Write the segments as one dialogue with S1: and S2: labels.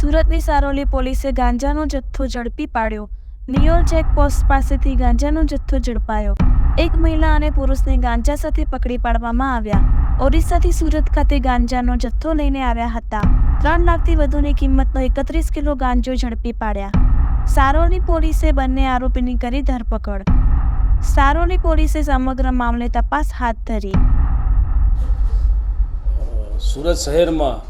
S1: તાપી સારોલી પોલીસે ગાંજાનો જથ્થો ઝડપી પાડ્યો. નિયોલ ચેકપોસ્ટ પાસેથી ગાંજાનો જથ્થો ઝડપાયો. એક મહિલા અને પુરુષને ગાંજા સાથે પકડી પાડવામાં આવ્યા. ઓરિસ્સાથી સુરત ખાતે ગાંજાનો જથ્થો લઈને આવ્યા હતા. ત્રણ લાખથી વધુની કિંમતનો એકત્રીસ કિલો ગાંજો ઝડપી પાડ્યા. સારોલી પોલીસે બંને આરોપીની કરી ધરપકડ. સારોલી પોલીસે સમગ્ર મામલે તપાસ હાથ ધરી.
S2: સુરત શહેરમાં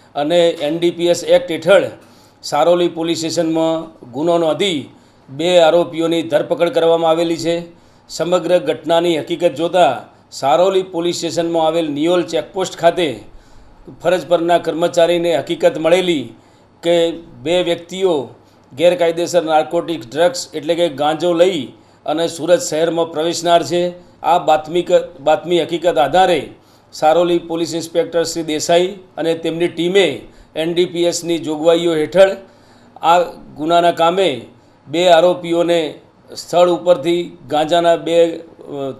S2: અને એનડીપીએસ એક્ટ હેઠળ સારોલી પોલીસ સ્ટેશનમાં ગુનો નોંધી બે આરોપીઓની ધરપકડ કરવામાં આવેલી છે. સમગ્ર ઘટનાની હકીકત જોતાં સારોલી પોલીસ સ્ટેશનમાં આવેલ નિયોલ ચેકપોસ્ટ ખાતે ફરજ પરના કર્મચારીને હકીકત મળેલી કે બે વ્યક્તિઓ ગેરકાયદેસર નાર્કોટિક્સ ડ્રગ્સ એટલે કે ગાંજો લઈ અને સુરત શહેરમાં પ્રવેશનાર છે. આ બાતમી બાતમી હકીકત આધારે સારોલી પોલીસ ઇન્સ્પેક્ટર શ્રી દેસાઈ અને તેમની ટીમે એનડીપીએસની જોગવાઈઓ હેઠળ આ ગુનાના કામે બે આરોપીઓને સ્થળ ઉપરથી ગાંજાના બે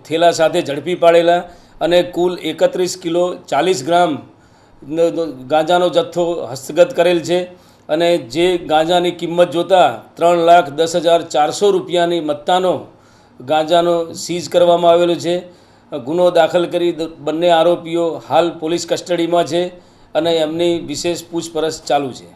S2: થેલા સાથે ઝડપી પાડેલા અને કુલ એકત્રીસ કિલો ચાલીસ ગ્રામ ગાંજાનો જથ્થો હસ્તગત કરેલ છે અને જે ગાંજાની કિંમત જોતાં ત્રણ લાખ દસ હજાર ચારસો રૂપિયાની મત્તાનો ગાંજાનો સીઝ કરવામાં આવેલો છે. ગુનો દાખલ કરી બંને આરોપીઓ હાલ પોલીસ કસ્ટડીમાં છે અને એમની વિશેષ પૂછપરછ ચાલુ છે.